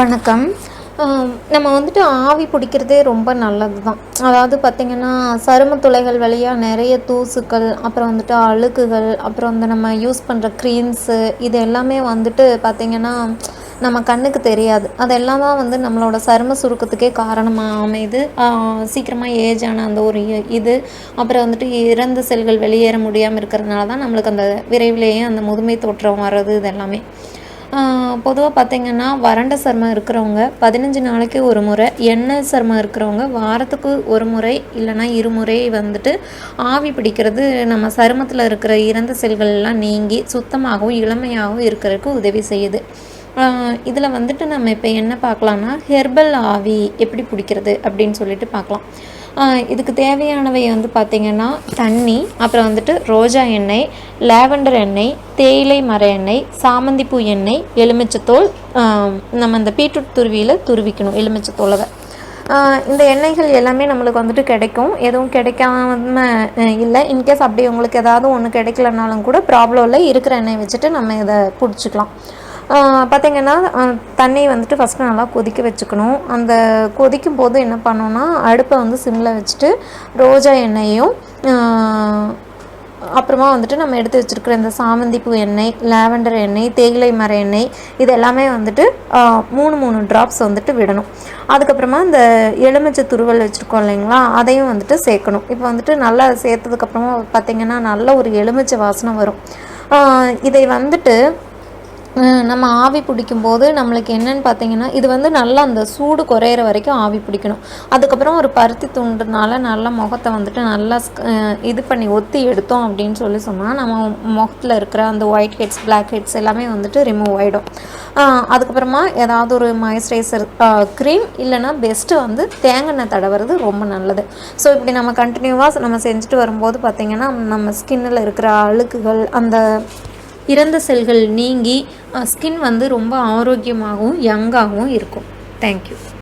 வணக்கம். நம்ம வந்துட்டு ஆவி பிடிக்கிறதே ரொம்ப நல்லது தான் அதாவது பார்த்திங்கன்னா சரும துளைகள் வழியாக நிறைய தூசுக்கள் அப்புறம் வந்துட்டு அழுக்குகள் அப்புறம் வந்து நம்ம யூஸ் பண்ணுற க்ரீம்ஸு இது எல்லாமே வந்துட்டு பார்த்திங்கன்னா நம்ம கண்ணுக்கு தெரியாது. அதெல்லாம் தான் வந்து நம்மளோட சரும சுருக்கத்துக்கே காரணமாக அமையுது. சீக்கிரமாக ஏஜ் ஆன அந்த ஒரு இது அப்புறம் வந்துட்டு இறந்த செல்கள் வெளியேற முடியாமல் இருக்கிறதுனால தான் நம்மளுக்கு அந்த விரைவிலேயே அந்த முதுமை தோற்றம் வர்றது இது எல்லாமே. பொதுவாக பார்த்திங்கன்னா வறண்ட சருமம் இருக்கிறவங்க பதினஞ்சு நாளைக்கு ஒரு முறை எண்ணெய் சருமம் இருக்கிறவங்க வாரத்துக்கு ஒரு முறை இல்லைன்னா இருமுறை வந்துட்டு ஆவி பிடிக்கிறது நம்ம சருமத்தில் இருக்கிற இறந்த செல்கள் எல்லாம் நீங்கி சுத்தமாகவும் இளமையாகவும் இருக்கிறதுக்கு உதவி செய்யுது. இதில் வந்துட்டு நம்ம இப்போ என்ன பார்க்கலாம்னா ஹெர்பல் ஆவி எப்படி பிடிக்கிறது அப்படின்னு சொல்லிட்டு பார்க்கலாம். இதுக்கு தேவையானவை வந்து பார்த்திங்கன்னா தண்ணி அப்புறம் வந்துட்டு ரோஜா எண்ணெய் லாவெண்டர் எண்ணெய் தேயிலை மர எண்ணெய் சாமந்திப்பூ எண்ணெய் எலுமிச்சத்தோல் நம்ம இந்த பீட்ரூட் துருவியில் துருவிக்கணும் எலுமிச்சத்தோலை இந்த எண்ணெய்கள் எல்லாமே நம்மளுக்கு வந்துட்டு கிடைக்கும். எதுவும் கிடைக்காம இல்லை. இன்கேஸ் அப்படி உங்களுக்கு ஏதாவது ஒன்று கிடைக்கலனாலும் கூட ப்ராப்ளம் இல்லை. இருக்கிற எண்ணெய் வச்சுட்டு நம்ம இதை பிடிச்சிக்கலாம். பார்த்திங்கன்னா தண்ணி வந்துட்டு ஃபஸ்ட்டு நல்லா கொதிக்க வச்சுக்கணும். அந்த கொதிக்கும் போது என்ன பண்ணோன்னா அடுப்பை வந்து சிம்மில் வச்சுட்டு ரோஜா எண்ணெயும் அப்புறமா வந்துட்டு நம்ம எடுத்து வச்சுருக்கிற இந்த சாமந்திப்பூ எண்ணெய் லாவெண்டர் எண்ணெய் தேயிலை மர எண்ணெய் இது எல்லாமே வந்துட்டு மூணு மூணு ட்ராப்ஸ் வந்துட்டு விடணும். அதுக்கப்புறமா இந்த எலுமிச்சை துருவல் வச்சுருக்கோம் இல்லைங்களா அதையும் வந்துட்டு சேர்க்கணும். இப்போ வந்துட்டு நல்லா சேர்த்ததுக்கப்புறமா பார்த்திங்கன்னா நல்ல ஒரு எலுமிச்சை வாசனை வரும். இதை வந்துட்டு நம்ம ஆவி பிடிக்கும்போது நம்மளுக்கு என்னன்னு பார்த்தீங்கன்னா இது வந்து நல்லா அந்த சூடு குறையிற வரைக்கும் ஆவி பிடிக்கணும். அதுக்கப்புறம் ஒரு பருத்தி துண்டுனால நல்லா முகத்தை வந்துட்டு நல்லா இது பண்ணி ஒத்தி எடுத்தோம் அப்படின்னு சொல்லி சொன்னால் நம்ம முகத்தில் இருக்கிற அந்த ஒயிட் ஹெட்ஸ் பிளாக் ஹெட்ஸ் எல்லாமே வந்துட்டு ரிமூவ் ஆகிடும் அதுக்கப்புறமா ஏதாவது ஒரு மாய்ஸ்சரைசர் க்ரீம் இல்லைன்னா பெஸ்ட்டு வந்து தேங்காய் எண்ணெய் தடவுறது ரொம்ப நல்லது. ஸோ இப்படி நம்ம கண்டினியூவாக நம்ம செஞ்சுட்டு வரும்போது பார்த்திங்கன்னா நம்ம ஸ்கின்னில் இருக்கிற அழுக்குகள் அந்த இறந்த செல்கள் நீங்கி ஸ்கின் வந்து ரொம்ப ஆரோக்கியமாகவும் யங்காகவும் இருக்கும். தேங்க்யூ